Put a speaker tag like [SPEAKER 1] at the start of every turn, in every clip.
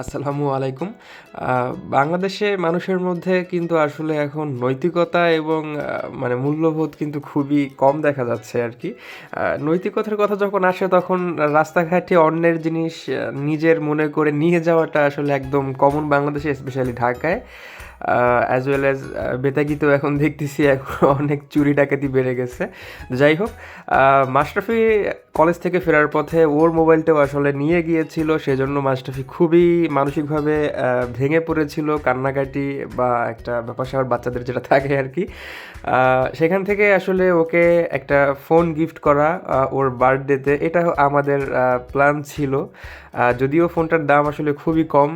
[SPEAKER 1] আসসালামু আলাইকুম। বাংলাদেশে মানুষের মধ্যে কিন্তু আসলে এখন নৈতিকতা এবং মানে মূল্যবোধ কিন্তু খুবই কম দেখা যাচ্ছে আর কি। নৈতিকতার কথা যখন আসে তখন রাস্তাঘাটে অন্যের জিনিস নিজের মনে করে নিয়ে যাওয়াটা আসলে একদম কমন বাংলাদেশে স্পেশালি ঢাকায়। অ্যাজ ওয়েল অ্যাজ বেতাগিতেও এখন দেখতেছি, এখন অনেক চুরি ডাকাতি বেড়ে গেছে। যাই হোক মাশরাফি কলেজ থেকে ফেরার পথে ওর মোবাইলটাও আসলে নিয়ে গিয়েছিল, সেজন্য মাশরাফি খুবই মানসিকভাবে ভেঙে পড়েছিল কান্নাকাটি বা একটা ব্যাপার স্যাপার বাচ্চাদের যেটা থাকে আর কি। সেখান থেকে আসলে ওকে একটা ফোন গিফট করা ওর বার্থডেতে এটা আমাদের প্ল্যান ছিল। যদিও ফোনটার দাম আসলে খুবই কম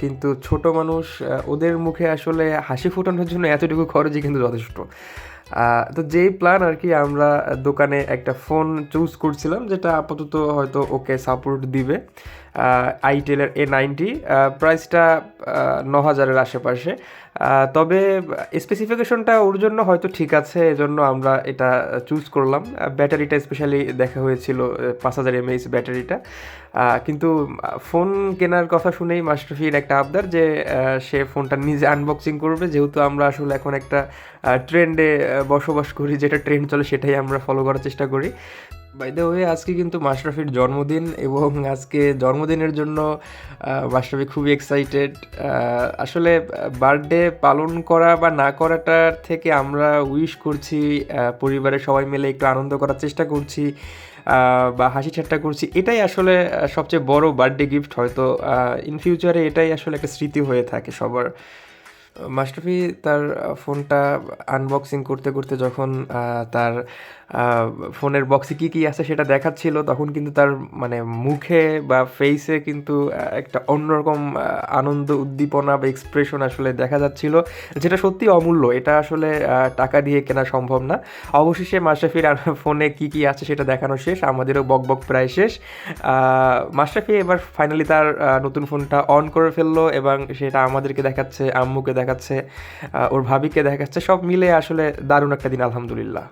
[SPEAKER 1] কিন্তু ছোট মানুষ ওদের মুখে আসলে হাসি ফোটানোর জন্য এতটুকু খরচই কিন্তু যথেষ্ট। তো যেই প্ল্যান আর কি আমরা দোকানে একটা ফোন চুজ করছিলাম, যেটা আপাতত হয়তো ওকে সাপোর্ট দিবে। আইটেলের এ নাইনটি প্রাইসটা ন হাজারের আশেপাশে। তবে স্পেসিফিকেশনটা ওর জন্য হয়তো ঠিক আছে, এজন্য আমরা এটা চুজ করলাম। ব্যাটারিটা স্পেশালি দেখা হয়েছিল পাঁচ হাজার এমএইচ ব্যাটারিটা কিন্তু ফোন কেনার কথা শুনেই মাস্টারফির একটা আবদার যে সে ফোনটা নিজে আনবক্সিং করবে। যেহেতু আমরা আসলে এখন একটা ট্রেন্ডে বসবাস করি, যেটা ট্রেন্ড চলে সেটাই আমরা ফলো করার চেষ্টা করি। বাই দ্য ওয়ে আজকে কিন্তু মাশরাফির জন্মদিন এবং আজকে জন্মদিনের জন্য মাশরাফি খুবই এক্সাইটেড আসলে বার্থডে পালন করা বা না করাটার থেকে আমরা উইশ করছি পরিবারের সবাই মিলে একটু আনন্দ করার চেষ্টা করছি বা হাসি ঠাট্টা করছি। এটাই আসলে সবচেয়ে বড় বার্থডে গিফট হয়তো ইন ফিউচারে এটাই আসলে একটা স্মৃতি হয়ে থাকে সবার। মাস্টারফি তার ফোনটা আনবক্সিং করতে করতে যখন তার ফোনের বক্সে কী কী আছে সেটা দেখাচ্ছিল, তখন কিন্তু তার মানে মুখে বা ফেসে কিন্তু একটা অন্যরকম আনন্দ, উদ্দীপনা বা এক্সপ্রেশন আসলে দেখা যাচ্ছিল, যেটা সত্যি অমূল্য। এটা আসলে টাকা দিয়ে কেনা সম্ভব না। অবশেষে মাস্টারফির ফোনে কী কী আছে সেটা দেখানো শেষ, আমাদেরও বক বক প্রায় শেষ। মাস্টারফি এবার ফাইনালি তার নতুন ফোনটা অন করে ফেলল এবং সেটা আমাদেরকে দেখাচ্ছে, আম্মুকে দেখাচ্ছে ওর ভাবিকে দেখাচ্ছে সব মিলে আসলে দারুণ একটা দিন আলহামদুলিল্লাহ।